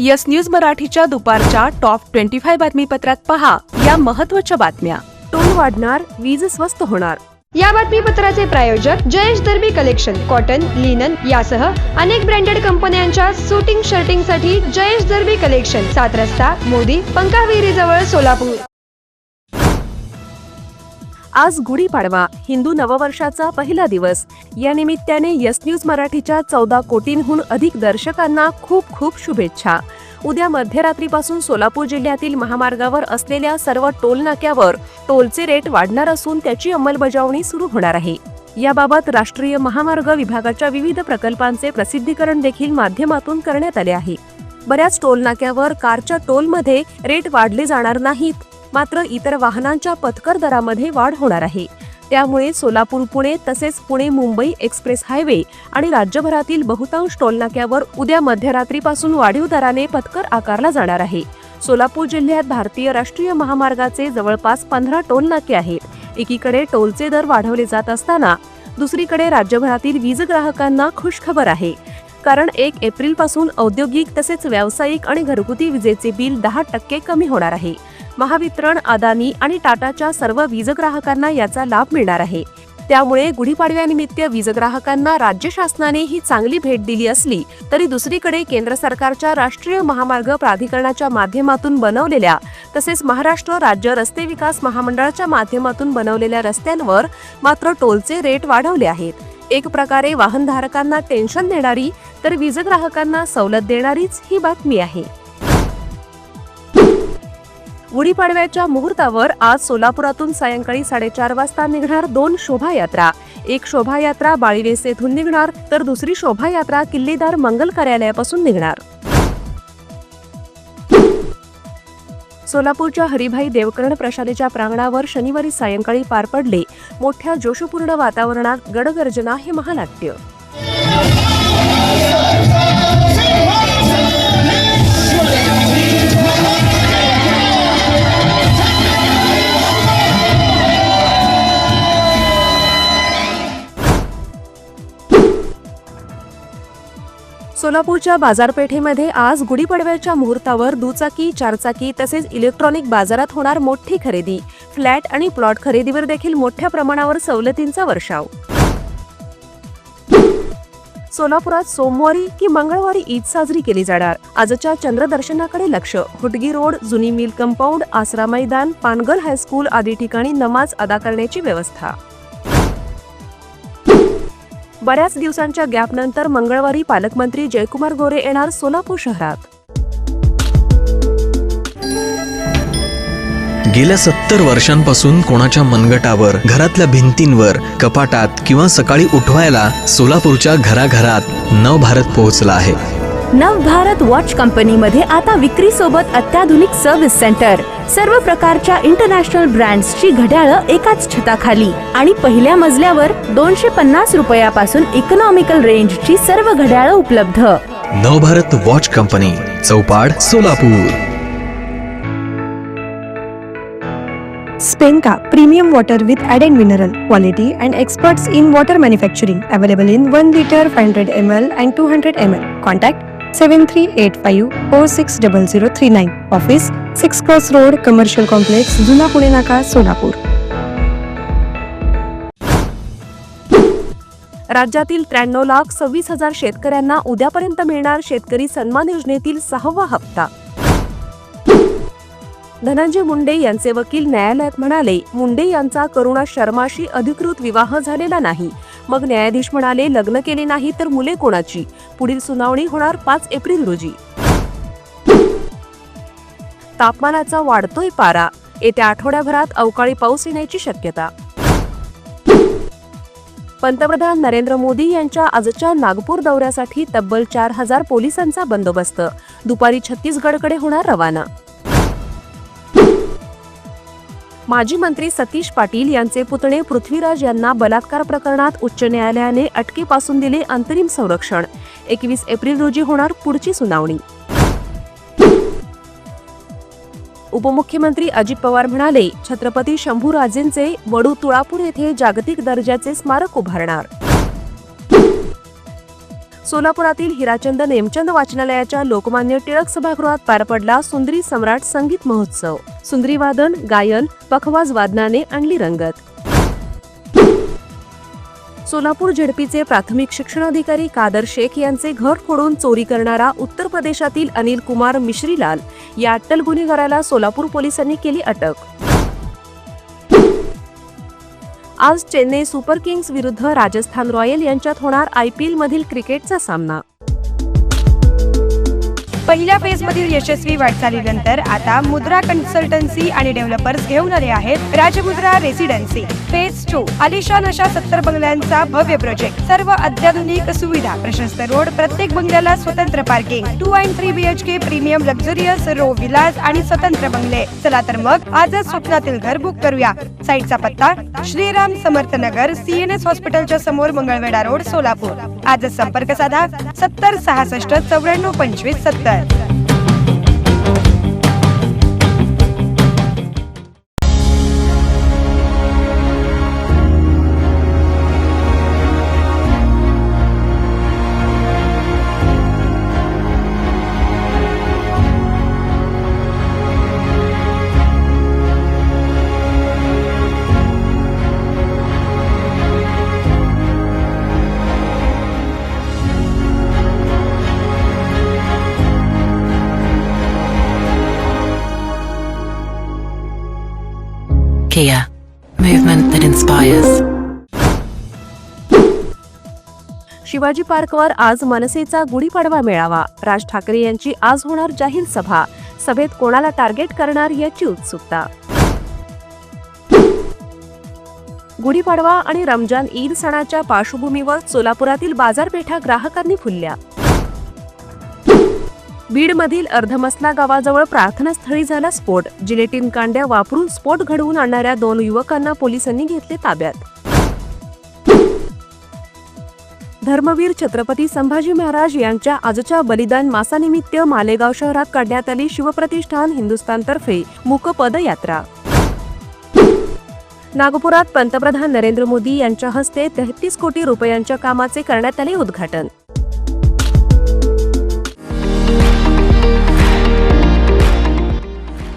Yes news मराठीच्या दुपारच्या top twenty five बातमीपत्रात पहा या महत्त्वाच्या बातम्या. टोल वाढणार वीज स्वस्त होणार. या बातमीपत्राचे प्रायोजक Jayesh Darbi collection cotton linen यासह अनेक ब्रँडेड कंपन्यांच्या सुटिंग शर्टिंगसाठी जयेश दर्बी कलेक्शन सात रस्ता मोदी पंकाविहिरी जवळ सोलापूर. आज गुढीपाडवा हिंदू नववर्षाचा पहिला दिवस. या निमित्ताने यस न्यूज मराठीच्या चौदा कोटींहून अधिक दर्शकांना खूप खूप शुभेच्छा. उद्या मध्यरात्रीपासून सोलापूर जिल्ह्यातील महामार्गावर असलेल्या सर्व टोल नाक्यावर टोलचे रेट वाढणार असून त्याची अंमलबजावणी सुरू होणार आहे. याबाबत राष्ट्रीय महामार्ग विभागाच्या विविध प्रकल्पांचे प्रसिद्धीकरण देखील माध्यमातून करण्यात आले आहे. बऱ्याच टोल नाक्यावर कारच्या टोलमध्ये रेट वाढले जाणार नाहीत. मात्र इतर वाहनांच्या पथकर दरामध्ये वाढ होणार आहे. त्यामुळे सोलापूर पुणे तसेच पुणे मुंबई एक्सप्रेस हायवे आणि राज्यभरातील बहुतांश टोलनाक्यावर उद्या मध्यरात्रीपासून वाढीव दराने पथकर आकारला जाणार आहे. सोलापूर जिल्ह्यात भारतीय राष्ट्रीय महामार्गाचे जवळपास पंधरा टोलनाके आहेत. एकीकडे टोलचे दर वाढवले जात असताना दुसरीकडे राज्यभरातील वीज ग्राहकांना खुशखबर आहे. कारण एक एप्रिलपासून औद्योगिक तसेच व्यावसायिक आणि घरगुती विजेचे बिल दहा टक्के कमी होणार आहे. महावितरण अदानी आणि टाटाच्या सर्व वीज ग्राहकांना याचा लाभ मिळणार आहे. त्यामुळे गुढीपाडव्यानिमित्त वीज ग्राहकांना राज्य शासनाने ही चांगली भेट दिली असली तरी दुसरीकडे केंद्र सरकारच्या राष्ट्रीय महामार्ग प्राधिकरणाच्या माध्यमातून बनवलेल्या तसेच महाराष्ट्र राज्य रस्ते विकास महामंडळाच्या माध्यमातून बनवलेल्या रस्त्यांवर मात्र टोलचे रेट वाढवले आहेत. एक प्रकारे वाहनधारकांना टेन्शन देणारी तर वीज ग्राहकांना सवलत देणारीच ही बातमी आहे. गुढीपाडव्याच्या मुहूर्तावर आज सोलापुरातून सायंकाळी साडेचार वाजता निघणार दोन शोभायात्रा. एक शोभायात्रा बाळीवेस येथून निघणार तर दुसरी शोभायात्रा किल्लेदार मंगल कार्यालयापासून निघणार. सोलापूरच्या हरिभाई देवकरण प्रशालेच्या प्रांगणावर शनिवारी सायंकाळी पार पडले. मोठ्या जोशपूर्ण वातावरणात गडगर्जना हे महानाट्य. सोलापूरच्या बाजारपेठेमध्ये आज गुढीपाडव्याच्या मुहूर्तावर दुचाकी चारचाकी तसेच इलेक्ट्रॉनिक बाजारात होणार मोठी खरेदी. फ्लॅट आणि प्लॉट खरेदीवर देखील मोठ्या प्रमाणावर सवलतींचा वर्षाव. सोलापुरात सोमवारी की मंगळवारी ईद साजरी केली जाणार. आजच्या चंद्रदर्शनाकडे लक्ष. हुटगी रोड जुनी मिल कंपाऊंड आसरा मैदान पानगल हायस्कूल आदी ठिकाणी नमाज अदा करण्याची व्यवस्था. बऱ्याच दिवसांच्या गॅपनंतर मंगळवारी पालकमंत्री जयकुमार गोरे येणार सोलापूर शहरात. गेल्या सत्तर वर्षांपासून कोणाच्या मनगटावर घरातल्या भिंतींवर कपाटात किंवा सकाळी उठवायला सोलापूरच्या घराघरात नवभारत पोहोचला आहे. नव भारत वॉच कंपनीमध्ये आता विक्री सोबत अत्याधुनिक सर्व्हिस सेंटर सर्व प्रकारच्या इंटरनॅशनल ब्रँड्सची घड्याळं एकाच छताखाली. आणि पहिल्या मजल्यावर दोनशे पन्नास रुपयापासून इकॉनॉमिकल रेंजची सर्व घड्याळं उपलब्ध. Navbharat watch company Chaupad Solapur. Spenka premium water with added mineral quality and experts in water manufacturing available in 1 liter 500 ml and 200 ml. Contact seven three eight five four six double zero three nine office six cross road commercial complex Juna Pune Naka Solapur राज्यातील त्र्याण्णव लाख सव्वीस हजार शेतकऱ्यांना उद्यापर्यंत मिळणार शेतकरी सन्मान योजनेतील सहावा हप्ता. धनंजय मुंडे यांचे वकील न्यायालयात म्हणाले मुंडे यांचा करुणा शर्माशी अधिकृत विवाह झालेला नाही. मग न्यायाधीश म्हणाले लग्न केले नाही तर मुले कोणाची? पुढील सुनावणी होणार पाच एप्रिल रोजी. तापमानाचा वाढतोय पारा. येत्या आठवड्याभरात अवकाळी पाऊस येण्याची शक्यता. पंतप्रधान नरेंद्र मोदी यांच्या आजच्या नागपूर दौऱ्यासाठी तब्बल चार हजार पोलिसांचा बंदोबस्त. दुपारी छत्तीसगडकडे होणार रवाना. माजी मंत्री सतीश पाटील यांचे पुतणे पृथ्वीराज यांना बलात्कार प्रकरणात उच्च न्यायालयाने अटकेपासून दिले अंतरिम संरक्षण. एकवीस एप्रिल रोजी होणार पुढची सुनावणी. उपमुख्यमंत्री अजित पवार म्हणाले छत्रपती शंभूराजेंचे वडू तुळापूर येथे जागतिक दर्जाचे स्मारक उभारणार. सोलापुरातील हिराचंद नेमचंद वाचनालयाच्या लोकमान्य टिळक सभागृहात पार पडला सुंदरी सम्राट संगीत महोत्सव. सुंदरी वादन गायन पखवाज वादनाने आणली रंगत. सोलापूर झेडपीचे प्राथमिक शिक्षण अधिकारी कादर शेख यांचे घर फोडून चोरी करणारा उत्तर प्रदेशातील अनिल कुमार मिश्रीलाल या अट्टल गुन्हेगाराला सोलापूर पोलिसांनी केली अटक. आज चेन्नई सुपर किंग्स विरुद्ध राजस्थान रॉयल यांच्यात होणार आय पी मधील क्रिकेटचा सामना. पहिल्या फेज मधील यशस्वी वाटचालीनंतर आता मुद्रा कन्सल्टन्सी आणि डेव्हलपर्स घेऊन आले आहेत राजमुद्रा रेसिडेन्सी फेज टू आलिशान अशा सत्तर बंगल्यांचा भव्य प्रोजेक्ट सर्व अत्याधुनिक सुविधा. प्रशस्त रोड प्रत्येक बंगल्याला स्वतंत्र parking two and three BHK premium luxurious row villas आणि स्वतंत्र बंगले. चला तर मग आजच स्वप्नातील घर बुक करूया. साईटचा पत्ता श्रीराम समर्थ नगर सीएनएस हॉस्पिटलच्या समोर मंगळवेढा रोड सोलापूर. आजच संपर्क साधा सत्तर सहासष्ट चौऱ्याण्णव पंचवीस सत्तर. Kia, movement that inspires. Shivaji पार्कवर आज मनसेचा गुढीपाडवा मेळावा. राज ठाकरे यांची आज होणार जाहीर सभा. सभेत कोणाला टार्गेट करणार याची उत्सुकता. गुढीपाडवा आणि रमजान ईद सणाच्या पार्श्वभूमीवर सोलापुरातील बाजारपेठा ग्राहकांनी फुलल्या. बीडमधील अर्धमसला गावाजवळ प्रार्थनास्थळी झाला स्फोट. जिलेटिन कांड्या वापरून स्फोट घडवून आणणाऱ्या दोन युवकांना पोलिसांनी घेतले ताब्यात. धर्मवीर छत्रपती संभाजी महाराज यांच्या आजच्या बलिदान मासानिमित्त मालेगाव शहरात काढण्यात आली शिवप्रतिष्ठान हिंदुस्थानतर्फे मूक पदयात्रा नागपुरात पंतप्रधान नरेंद्र मोदी यांच्या हस्ते तेहतीस कोटी रुपयांच्या कामाचे करण्यात आले उद्घाटन.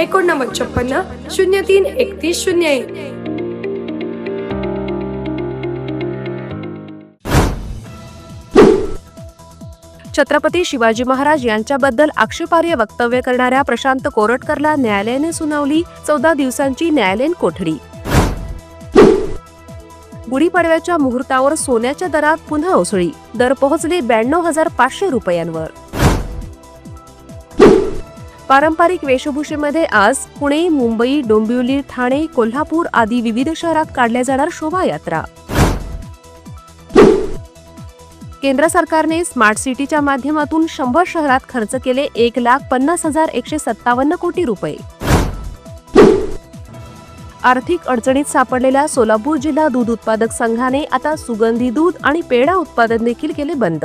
एकोणनव्वद छप्पन्न शून्य तीन एकतीस शून्य एक. छत्रपती शिवाजी महाराज यांच्याबद्दल आक्षेपार्ह वक्तव्य करणाऱ्या प्रशांत कोरटकरला न्यायालयाने सुनावली चौदा दिवसांची न्यायालयीन कोठडी. गुढीपाडव्याच्या मुहूर्तावर सोन्याच्या दरात पुन्हा उसळी. दर पोहोचले ब्याण्णव हजार पाचशे रुपयांवर. पारंपरिक वेशभूषेमध्ये आज पुणे मुंबई डोंबिवली ठाणे कोल्हापूर आदी विविध शहरात काढल्या जाणार शोभायात्रा. केंद्र सरकारने स्मार्ट सिटीच्या माध्यमातून शंभर शहरात खर्च केले एक लाख पन्नास हजार एकशे सत्तावन्न कोटी रुपये. आर्थिक अडचणीत सापडलेल्या सोलापूर जिल्हा दूध उत्पादक संघाने आता सुगंधी दूध आणि पेढा उत्पादन देखील केले बंद.